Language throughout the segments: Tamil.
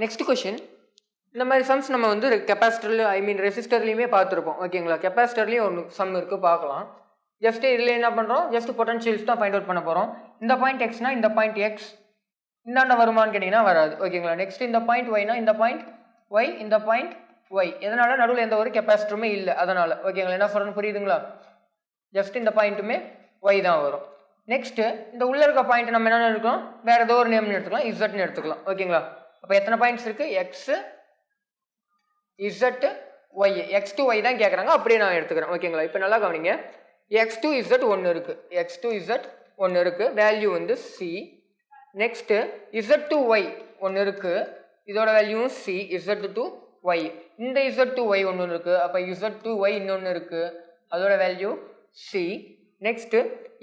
நெக்ஸ்ட் கொஷின் இந்த மாதிரி சம்ஸ் நம்ம வந்து கெப்பாசிட்டர்லையும் ஐ மீன் ரெசிஸ்டர்லையுமே பார்த்துருப்போம். ஓகேங்களா கெப்பாசிட்டர்லேயும் ஒன்று சம் இருக்குது பார்க்கலாம். ஜஸ்ட் இதில் என்ன பண்ணுறோம் ஜஸ்ட் பொட்டன்ஷியல்ஸ் தான் ஃபைண்ட் அவுட் பண்ண போகிறோம் இந்த பாயிண்ட் எக்ஸ்னா இந்த பாயிண்ட் எக்ஸ் இந்தாண்ட வருமான்னு கேட்டிங்கன்னா வராது. ஓகேங்களா நெக்ஸ்ட் இந்த பாயிண்ட் ஒய்னா இந்த பாயிண்ட் ஒய் இந்த பாயிண்ட் ஒய் எதனால? நடுவில் எந்த ஒரு கெப்பாசிட்டருமே இல்லை. அதனால். ஓகேங்களா என்ன சொல்கிறேன்னு புரியுதுங்களா? ஜஸ்ட் இந்த பாயிண்ட்டுமே ஒய் தான் வரும். நெக்ஸ்ட்டு இந்த உள்ள இருக்க பாயிண்ட் நம்ம என்னென்ன எடுக்கலாம்? வேறு ஏதோ ஒரு நேம்னு எடுத்துக்கலாம். இசட்னு எடுத்துக்கலாம். ஓகேங்களா அப்போ எத்தனை பாயிண்ட்ஸ் இருக்குது X Z Y X to Y தான் கேட்குறாங்க அப்படியே நான் எடுத்துக்கிறேன். ஓகேங்களா இப்போ நல்லா கவனிங்க. எக்ஸ் டு இசட் ஒன்று இருக்குது எக்ஸ் டு இசட் ஒன்று இருக்குது வேல்யூ வந்து C next Z to Y ஒன்று இருக்குது இதோட வேல்யூவும் சி இசட் டு ஒய் இந்த இசட் டு ஒய் ஒன்று இருக்குது அப்போ இசட் டு ஒய் இன்னொன்று இருக்குது அதோட value C next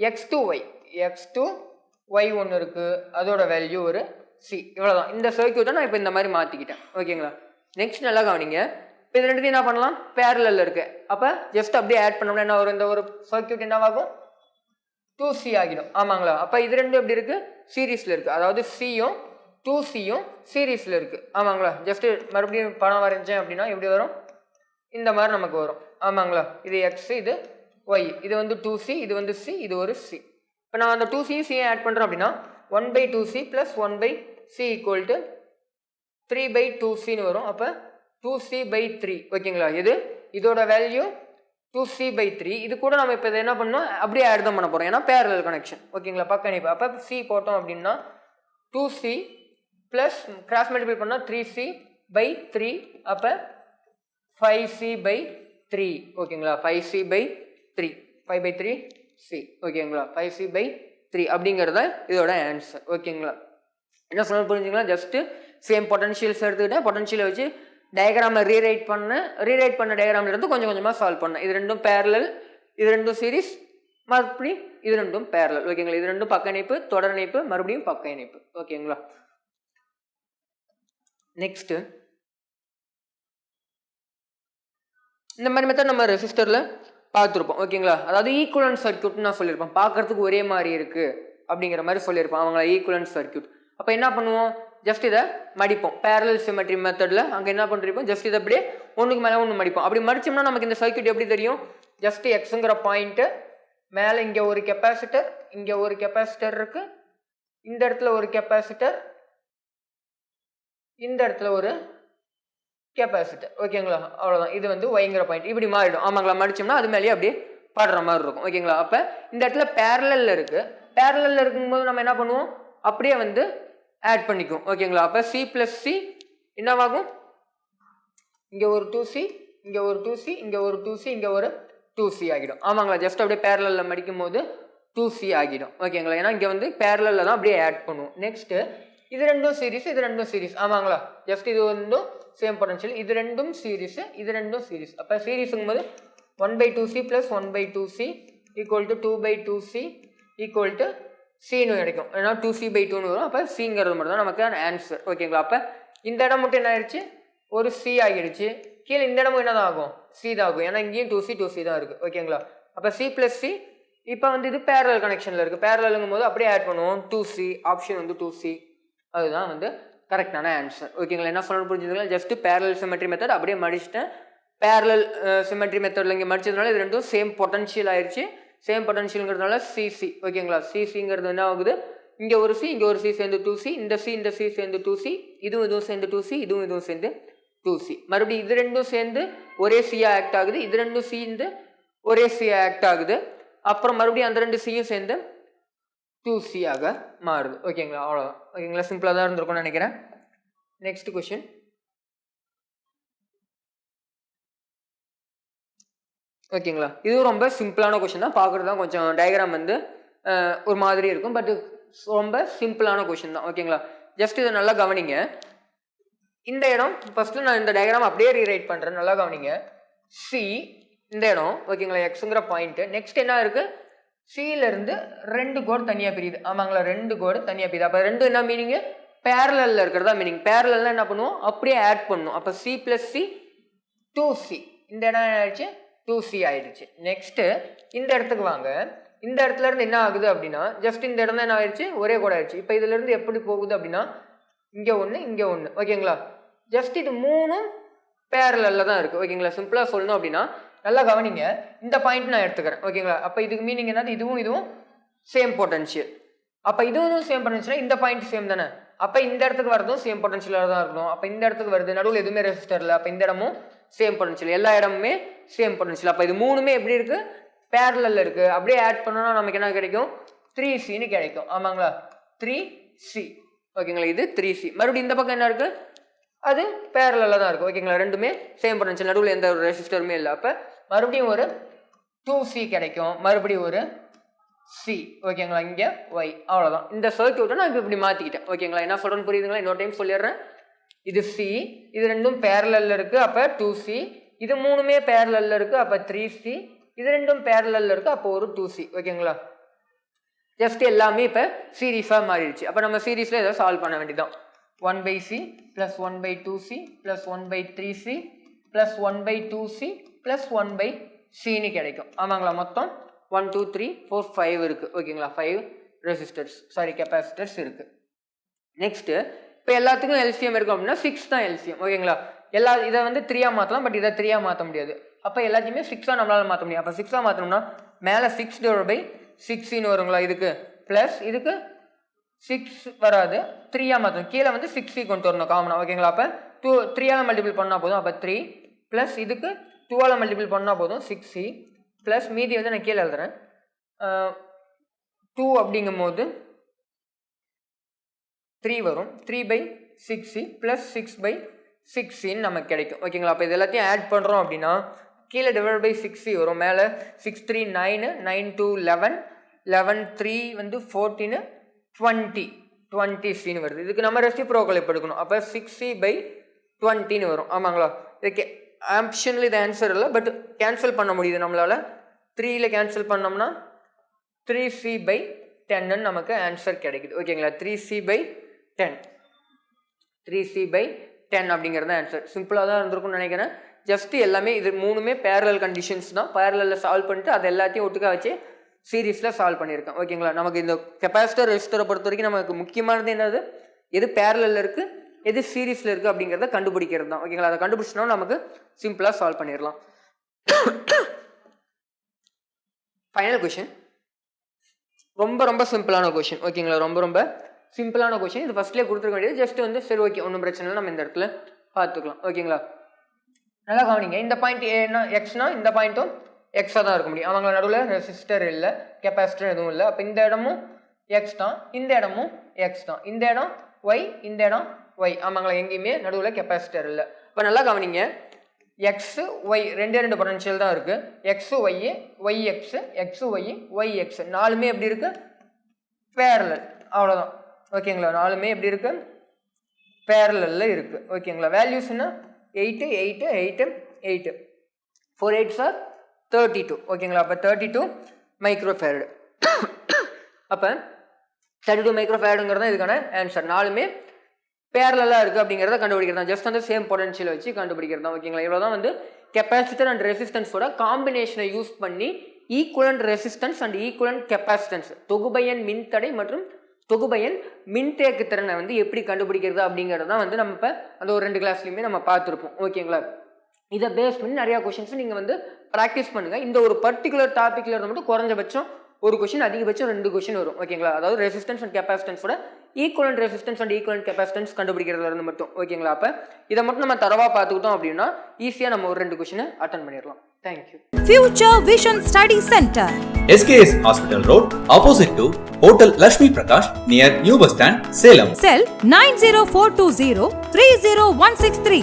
X to Y X to Y ஒன்று இருக்குது அதோட வேல்யூ ஒரு சி இவ்வளோதான் இந்த சர்க்கியூட்டை நான் இப்போ இந்த மாதிரி மாற்றிக்கிட்டேன் ஓகேங்களா? நெக்ஸ்ட் நல்லா கவனிங்க. இப்போ இது ரெண்டுத்தையும் என்ன பண்ணலாம்? பேரலில் இருக்கு. அப்போ ஜஸ்ட் அப்படியே ஆட் பண்ணோம்னா என்ன வரும்? இந்த ஒரு சர்க்கியூட் என்னவாகும்? டூ சி ஆகிடும். ஆமாங்களா? அப்போ இது ரெண்டும் எப்படி இருக்குது சீரீஸில் இருக்குது அதாவது சியும் டூ சியும் சீரீஸில் இருக்குது ஆமாங்களா? ஜஸ்ட்டு மறுபடியும் படம் வரைஞ்சேன் அப்படின்னா எப்படி வரும்? இந்த மாதிரி நமக்கு வரும். ஆமாங்களா? இது எக்ஸ் இது ஒய் இது வந்து டூ சி இது வந்து சி இது ஒரு சி இப்போ நான் அந்த டூ சி சியை ஆட் பண்ணுறேன் அப்படின்னா one by two C plus one by C equal to three by two சின்னு வரும். அப்போ டூ சி பை த்ரீ ஓகேங்களா இது இதோட value two C by three இது கூட நம்ம இப்போ இதை என்ன பண்ணோம் அப்படியே ஆட் தான் பண்ண போகிறோம் ஏன்னா பேரல் கனெக்ஷன் ஓகேங்களா பக்க இணைப்பு. அப்போ சி போட்டோம் அப்படின்னா two C plus cross multiple பண்ணால் த்ரீ சி பை த்ரீ அப்போ ஃபைவ் சி பை த்ரீ ஓகேங்களா five C by three five by three C ஓகேங்களா ஃபைவ் சி பை த்ரீ அப்படிங்கிறத இதோட ஆன்சர் ஓகேங்களா என்ன சொல்ல புரிஞ்சுங்களா? ஜஸ்ட்டு சேம் பொட்டன்ஷியல்ஸ் எடுத்துக்கிட்டேன் பொட்டன்ஷியலை வச்சு டயக்ராமை ரீரைட் பண்ணேன் ரீரைட் பண்ண டயக்ராமில் இருந்து கொஞ்சம் கொஞ்சமாக சால்வ் பண்ணேன். இது ரெண்டும் பேரலல் இது ரெண்டும் சீரிஸ் மறுபடி இது ரெண்டும் பேரலல் ஓகேங்களா இது ரெண்டும் பக்க இணைப்பு தொடர் இணைப்பு மறுபடியும் பக்க இணைப்பு. ஓகேங்களா நெக்ஸ்ட்டு இந்த மாதிரி மெத்தட் நம்ம ரெசிஸ்டரில் பார்த்துருப்போம். ஓகேங்களா அதாவது ஈக்குவலன்ட் சர்க்கியூட்னு நான் சொல்லியிருப்பேன். பார்க்கறதுக்கு ஒரே மாதிரி இருக்குது அப்படிங்கிற மாதிரி சொல்லியிருப்பேன். அவங்கள ஈக்குவலன்ட் சர்க்கியூட் அப்போ என்ன பண்ணுவோம்? ஜஸ்ட் இதை மடிப்போம். பேரல் சிமெட்ரி மெத்தடில் அங்கே என்ன பண்ணிருப்போம்? ஜஸ்ட் இதை அப்படியே ஒன்றுக்கு மேலே ஒன்று மடிப்போம். அப்படி மடிச்சோம்னா நமக்கு இந்த சர்க்கியூட் எப்படி தெரியும்? ஜஸ்ட் எக்ஸுங்கிற பாயிண்ட்டு மேலே இங்கே ஒரு கெப்பாசிட்டர் இங்கே ஒரு கெப்பாசிட்டர் இருக்குது இந்த இடத்துல ஒரு கெப்பாசிட்டர் இந்த இடத்துல ஒரு கெப்பாசிட்டர் ஓகேங்களா அவ்வளோதான் இது வந்து ஒய்ங்கிற பாயிண்ட் இப்படி மாறிடும். ஆமாங்களா? மடிச்சோம்னா அது மேலேயே அப்படியே பாடுற மாதிரி இருக்கும். ஓகேங்களா அப்போ இந்த இடத்துல பேரலில் இருக்குது பேரலில் இருக்கும்போது நம்ம என்ன பண்ணுவோம்? அப்படியே வந்து ஆட் பண்ணிக்குவோம் ஓகேங்களா அப்போ சி ப்ளஸ் சி என்னவாகும்? இங்கே ஒரு டூ சி இங்கே ஒரு டூ சி இங்கே ஒரு டூ சி இங்கே ஒரு டூ சி ஆகிடும். ஆமாங்களா? ஜஸ்ட் அப்படியே பேரலில் மடிக்கும் போது டூ சி ஆகிடும். ஓகேங்களா ஏன்னா இங்கே வந்து பேரலில் தான் அப்படியே ஆட் பண்ணுவோம். நெக்ஸ்ட்டு இது ரெண்டும் சீரீஸ் இது ரெண்டும் சீரிஸ் ஆமாங்களா? ஜஸ்ட் இது வந்து சேம் பொட்டன்ஷியல் இது ரெண்டும் சீரீஸ் இது ரெண்டும் சீரிஸ் அப்போ சீரீஸுங்கும் போது one by two C plus one by two C equal to two by two C equal to Seenu கிடைக்கும் ஏன்னா டூ சி பை டூன்னு வரும். அப்போ சிங்கிறது மட்டும் தான் நமக்கு ஆன்சர் ஓகேங்களா அப்போ இந்த இடம் மட்டும் என்ன ஆயிடுச்சு? ஒரு சி ஆகிடுச்சு. கீழே இந்த இடமும் என்னதான் ஆகும்? சி தான் ஆகும். ஏன்னா இங்கேயும் டூ சி டூ சி தான் இருக்குது ஓகேங்களா அப்போ சி ப்ளஸ் சி இப்போ வந்து இது பேரல் கனெக்ஷனில் இருக்குது பேரலுங்கும் போது அப்படியே ஆட் பண்ணுவோம். டூ சி ஆப்ஷன் வந்து டூ சி அதுதான் வந்து கரெக்டான ஆன்சர் ஓகேங்களா என்ன சொல்லணும் புரிஞ்சுக்கலாம் ஜஸ்ட் பேரல் சிமெட்ரி மெத்தட் அப்படியே மடிச்சிட்டேன் பேரலல் சிமெட்ரி மெத்தடில் இங்கே மடிச்சதுனால இது ரெண்டும் சேம் பொட்டன்ஷியல் ஆயிடுச்சு. சேம் பொட்டன்ஷியல்ங்கிறதுனால சிசி ஓகேங்களா சிசிங்கிறது என்ன ஆகுது? இங்கே ஒரு சி இங்கே ஒரு சி சேர்ந்து டூ சி இந்த சி இந்த சி சேர்ந்து டூ சி இதுவும் இதுவும் சேர்ந்து டூ சி இதுவும் இதுவும் சேர்ந்து டூ சி மறுபடியும் இது ரெண்டும் சேர்ந்து ஒரே சியாக ஆக்ட் ஆகுது. இது ரெண்டும் சேர்ந்து ஒரே சியாக ஆக்ட் ஆகுது. அப்புறம் மறுபடியும் அந்த ரெண்டு சியும் சேர்ந்து டூ சியாக மாறுது. ஓகேங்களா அவ்வளோ ஓகேங்களா சிம்பிளாக தான் இருந்திருக்கும்னு நினைக்கிறேன். நெக்ஸ்ட் கொஷின் ஓகேங்களா? இது ரொம்ப சிம்பிளான கொஷின் தான். பார்க்குறது தான் கொஞ்சம் டயக்ராம் வந்து ஒரு மாதிரி இருக்கும். பட் ரொம்ப சிம்பிளான கொஷின் தான். ஓகேங்களா? ஜஸ்ட் இதை நல்லா கவனிங்க. இந்த இடம் ஃபஸ்ட்டு நான் இந்த டயக்ராம் அப்படியே ரீரைட் பண்ணுறேன் நல்லா கவனிங்க. சி இந்த இடம். ஓகேங்களா? எக்ஸுங்கிற பாயிண்ட்டு நெக்ஸ்ட் என்ன இருக்குது சியிலேருந்து ரெண்டு கோடு தனியாக பிரியுது. ஆமாங்களா? ரெண்டு கோடு தனியாக பிரியுது. அப்போ ரெண்டு என்ன மீனிங்கு பேரலில் இருக்கிறதா மீனிங் பேரலில் என்ன பண்ணுவோம்? அப்படியே ஆட் பண்ணும் அப்போ C plus C two C இந்த இடம் என்ன ஆயிடுச்சு? டூ சி ஆயிடுச்சு. நெக்ஸ்ட்டு இந்த இடத்துக்கு வாங்க. இந்த இடத்துல இருந்து என்ன ஆகுது அப்படின்னா ஜஸ்ட் இந்த இடம் தான் என்ன ஆயிடுச்சு ஒரே கூட ஆயிடுச்சு இப்போ இதுல இருந்து எப்படி போகுது அப்படின்னா இங்கே ஒன்று இங்கே ஒன்று ஓகேங்களா ஜஸ்ட் இது மூணும் பேரலில் தான் இருக்குது ஓகேங்களா சிம்பிளாக சொல்லணும் அப்படின்னா நல்லா கவனிங்க. இந்த பாயிண்ட் நான் எடுத்துக்கிறேன். ஓகேங்களா அப்போ இதுக்கு மீனிங் என்னது? இதுவும் இதுவும் சேம் பொட்டன்ஷியல் அப்போ இதுவும் சேம் பொட்டன்ஷியல் இந்த பாயிண்ட் சேம் தானே? அப்போ இந்த இடத்துக்கு வரதும் சேம் பொட்டன்ஷியலாக தான் இருக்கணும். அப்போ இந்த இடத்துக்கு வருது. நடுவில் எதுவுமே ரெசிஸ்டர் இல்லை. அப்போ இந்த இடமும் சேம் பொட்டன்ஷியல் எல்லா இடமுமே சேம் பொட்டன்ஷியல். அப்போ இது மூணுமே எப்படி இருக்குது பேரலில் இருக்குது அப்படியே ஆட் பண்ணோன்னா நமக்கு என்ன கிடைக்கும்? த்ரீ சின்னு கிடைக்கும். ஆமாங்களா? த்ரீ சி ஓகேங்களா இது த்ரீ சி மறுபடியும் இந்த பக்கம் என்ன இருக்குது அது பேரலில் தான் இருக்கும் ஓகேங்களா ரெண்டுமே சேம் பொட்டன்ஷியல் நடுவில் எந்த ஒரு ரெசிஸ்டருமே இல்லை. அப்போ மறுபடியும் ஒரு டூ சி கிடைக்கும். மறுபடியும் ஒரு சி ஓகேங்களா இங்கே ஒய் அவ்வளோதான் இந்த சர்க்கியூட்டை நான் இப்போ இப்படி மாற்றிக்கிட்டேன் ஓகேங்களா என்ன சொல்கிறேன்னு புரியுதுங்களா? இன்னொரு டைம் சொல்லிடுறேன். இது சி இது ரெண்டும் பேரலில் இருக்குது அப்போ டூ சி இது மூணுமே பேரலில் இருக்குது அப்போ த்ரீ சி இது ரெண்டும் பேரலில் இருக்குது அப்போ ஒரு டூ சி ஓகேங்களா? ஜஸ்ட் எல்லாமே இப்போ சீரீஸாக மாறிடுச்சு. அப்போ நம்ம சீரீஸில் எதாவது சால்வ் பண்ண வேண்டியதான் one by C plus one by two C plus one by three C plus one by two C plus one by சின்னு கிடைக்கும். ஆமாங்களா? மொத்தம் one two three four five இருக்குது ஓகேங்களா? ஃபைவ் ரெசிஸ்டர்ஸ் சாரி கெப்பாசிட்டர்ஸ் இருக்குது நெக்ஸ்ட்டு இப்போ எல்லாத்துக்கும் எல்சிஎம் இருக்கும் அப்படின்னா சிக்ஸ் தான் எல்சிஎம் ஓகேங்களா? எல்லா இதை வந்து த்ரீயாக மாற்றலாம் பட் இதை த்ரீயாக மாற்ற முடியாது. அப்போ எல்லாத்தையுமே சிக்ஸாக நம்மளால் மாற்ற முடியும். அப்போ சிக்ஸாக மாற்றணும்னா மேலே சிக்ஸ் டிவைட் பை சிக்ஸின்னு வருங்களா இதுக்கு? ப்ளஸ் இதுக்கு சிக்ஸ் வராது. த்ரீயாக மாற்றணும் கீழே வந்து சிக்ஸி கொண்டு வரணும் காமனாக ஓகேங்களா அப்போ டூ த்ரீயால் மல்டிபிள் பண்ணால் போதும். அப்போ த்ரீ ப்ளஸ் இதுக்கு டூவால் மல்டிபிள் பண்ணால் போதும் சிக்ஸ் சி ப்ளஸ் மீதி வந்து நான் கீழே எழுதுறேன். டூ அப்படிங்கும்போது த்ரீ வரும். Three by six C plus six by சிக்ஸின்னு நமக்கு கிடைக்கும். ஓகேங்களா அப்போ இது எல்லாத்தையும் ஆட் பண்ணுறோம் அப்படின்னா கீழே டிவைட் பை சிக்ஸி வரும். மேலே six three nine nine two eleven eleven three வந்து ஃபோர்டீனு டுவெண்ட்டி டுவெண்ட்டி சின்னு வருது. இதுக்கு நம்ம ரெசிப்ரோக்கல் இப்போ எடுக்கணும். அப்போ சிக்ஸி பை டுவெண்ட்டின்னு வரும். ஆமாங்களா? இதுக்கு ஆப்ஷனில் இது ஆன்சர் இல்லை பட் கேன்சல் பண்ண முடியுது நம்மளால். த்ரீயில் கேன்சல் பண்ணோம்னா த்ரீ சி பை டென்னு நமக்கு ஆன்சர் கிடைக்குது. ஓகேங்களா three C by ten three C by ten அப்படிங்கிறது ஆன்சர் சிம்பிளாக தான் இருந்திருக்கும்னு நினைக்கிறேன். ஜஸ்ட் எல்லாமே இது மூணுமே பேரலல் கண்டிஷன்ஸ் தான். பேரலில் சால்வ் பண்ணிட்டு அது எல்லாத்தையும் ஒட்டுக்கா வச்சு சீரீஸில் சால்வ் பண்ணியிருக்கேன். ஓகேங்களா நமக்கு இந்த கெப்பாசிட்டர் ரெஜிஸ்டரை பொறுத்த வரைக்கும் நமக்கு முக்கியமானது என்னது? எது பேரலில் இருக்குது எது சீரீஸில் இருக்குது அப்படிங்கிறத கண்டுபிடிக்கிறது தான். ஓகேங்களா அதை கண்டுபிடிச்சிட்டோம் நமக்கு சிம்பிளாக சால்வ் பண்ணிடலாம். ஃபைனல் கொஷின் ரொம்ப ரொம்ப சிம்பிளான கொஷின் ஓகேங்களா ரொம்ப ரொம்ப சிம்பிளான கொஷின் இது ஃபஸ்ட்லேயே கொடுத்துருக்க வேண்டியது. ஜஸ்ட் வந்து சரி ஓகே ஒன்றும் பிரச்சனை இல்லை. நம்ம இந்த இடத்துல பார்த்துக்கலாம். ஓகேங்களா நல்லா கவனிங்க. இந்த பாயிண்ட் ஏன்னா எக்ஸ்னா இந்த பாயிண்ட்டும் எக்ஸாக தான் இருக்க முடியும். அவங்க நடுவில் ரெசிஸ்டர் இல்லை கெப்பாசிட்டர் எதுவும் இல்லை. அப்போ இந்த இடமும் எக்ஸ் தான் இந்த இடமும் எக்ஸ் தான். இந்த இடம் ஒய் இந்த இடம் ஒய் ஆமாங்களா எங்கேயுமே நடுவில் கெப்பாசிட்டர் இல்லை. இப்போ நல்லா கவனிங்க. எக்ஸு ஒய் ரெண்டே ரெண்டு பொட்டன்ஷியல் தான் இருக்குது X Y Y X X Y Y X நாலுமே எப்படி இருக்குது பேரலல் அவ்வளோதான் ஓகேங்களா? நாலுமே எப்படி இருக்குது பேரலில் இருக்குது ஓகேங்களா? வேல்யூஸ்னால் eight eight eight eight four eight sir thirty two ஓகேங்களா? அப்போ தேர்ட்டி டூ மைக்ரோஃபேரடு அப்போ தேர்ட்டி டூ மைக்ரோஃபேரடுங்கிறது தான் இதுக்கான ஆன்சர் நாலுமே பேரலாக இருக்குது அப்படிங்கிறத கண்டுபிடிக்கிறது தான். ஜஸ்ட் அந்த சேம் பொட்டன்ஷியல் வச்சு கண்டுபிடிக்கிறது தான். ஓகேங்களா? இவ்வளோ தான் வந்து கெப்பாசிட்டர் அண்ட் ரெசிஸ்டன்ஸோட காம்பினேஷனை யூஸ் பண்ணி equivalent resistance and equivalent capacitance தொகுபையன் மின்தடை மற்றும் தொகுபயன் மின்தேக்கு திறனை வந்து எப்படி கண்டுபிடிக்கிறது அப்படிங்கிறது தான் வந்து நம்ம இப்போ அந்த ஒரு ரெண்டு கிளாஸ்லையுமே நம்ம பார்த்துருப்போம். ஓகேங்களா இதை பேஸ் பண்ணி நிறையா கொஷின்ஸ் நீங்கள் வந்து ப்ராக்டிஸ் பண்ணுங்கள் இந்த ஒரு பர்டிகுலர் டாப்பிக்கில் இருந்து மட்டும் குறைஞ்சபட்சம் ஒரு கொஷின் அதிகபட்சம் ரெண்டு கொஷின் வரும். ஓகேங்களா அதாவது resistance and கெப்பாசிட்டன்ஸோட equivalent resistance and equivalent capacitance கண்டுபிடிக்கிறதுல இருந்து மட்டும். ஓகேங்களா அப்போ இதை மட்டும் நம்ம தரவாக பார்த்துக்கிட்டோம் அப்படின்னா ஈஸியாக நம்ம ஒரு ரெண்டு கொஷினை அட்டன் பண்ணிடலாம். Thank you Future Vision Study Center. SKS Hospital Road, opposite to Hotel Lashmi Prakash, near New Bus Stand, Salem. Cell 90420 30163.